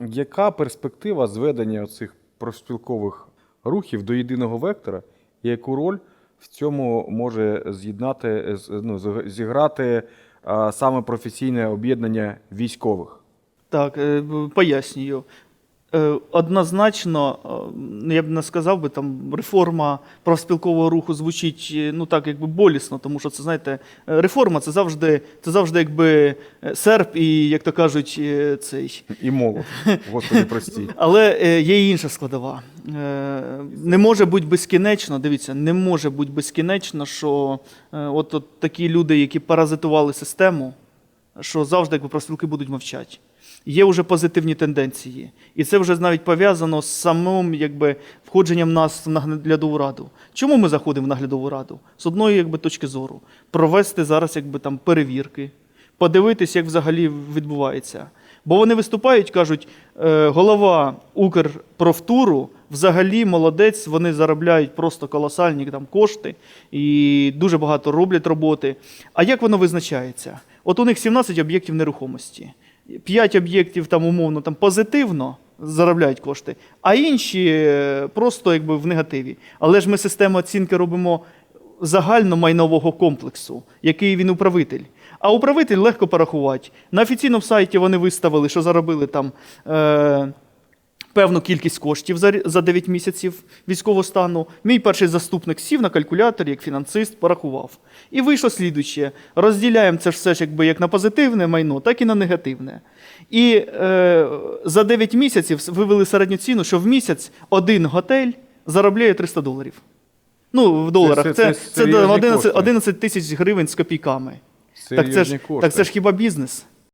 Яка перспектива зведення цих профспілкових рухів до єдиного вектора, і яку роль в цьому може з'єднати, ну, зіграти саме професійне об'єднання військових? Так, е, пояснюю. Е, Однозначно, е, ну, я б не сказав би, там реформа профспілкового руху звучить е, ну так, якби болісно, тому що це знаєте, реформа це завжди, це завжди якби серп і, як то кажуть, цей. І молот, господи, прості. Але є і інша складова. Не може бути безкінечно, дивіться, не може бути безкінечно, що от, от такі люди, які паразитували систему, що завжди якби профспілки будуть мовчати. Є вже позитивні тенденції. І це вже навіть пов'язано з самим якби, входженням нас в наглядову раду. Чому ми заходимо в наглядову раду? З одної якби, точки зору. Провести зараз якби, там, перевірки, подивитись, як взагалі відбувається. Бо вони виступають, кажуть, е, голова Укрпрофтуру взагалі молодець, вони заробляють просто колосальні там, кошти і дуже багато роблять роботи. А як воно визначається? От у них 17 об'єктів нерухомості. 5 об'єктів там умовно там позитивно заробляють кошти, а інші е, просто якби в негативі. Але ж ми систему оцінки робимо загальномайнового комплексу, який він управитель. А управитель легко порахувати. На офіційному сайті вони виставили, що заробили там е, певну кількість коштів за, за 9 місяців військового стану. Мій перший заступник сів на калькуляторі, як фінансист, порахував. І вийшло слідуюче. Розділяємо це ж все ж якби як на позитивне майно, так і на негативне. І е, за 9 місяців вивели середню ціну, що в місяць один готель заробляє 300 доларів. Ну, в доларах. це- Це, це це, серйозні 11, 11 тисяч гривень з копійками. Так це, ж, так це ж хіба бізнес?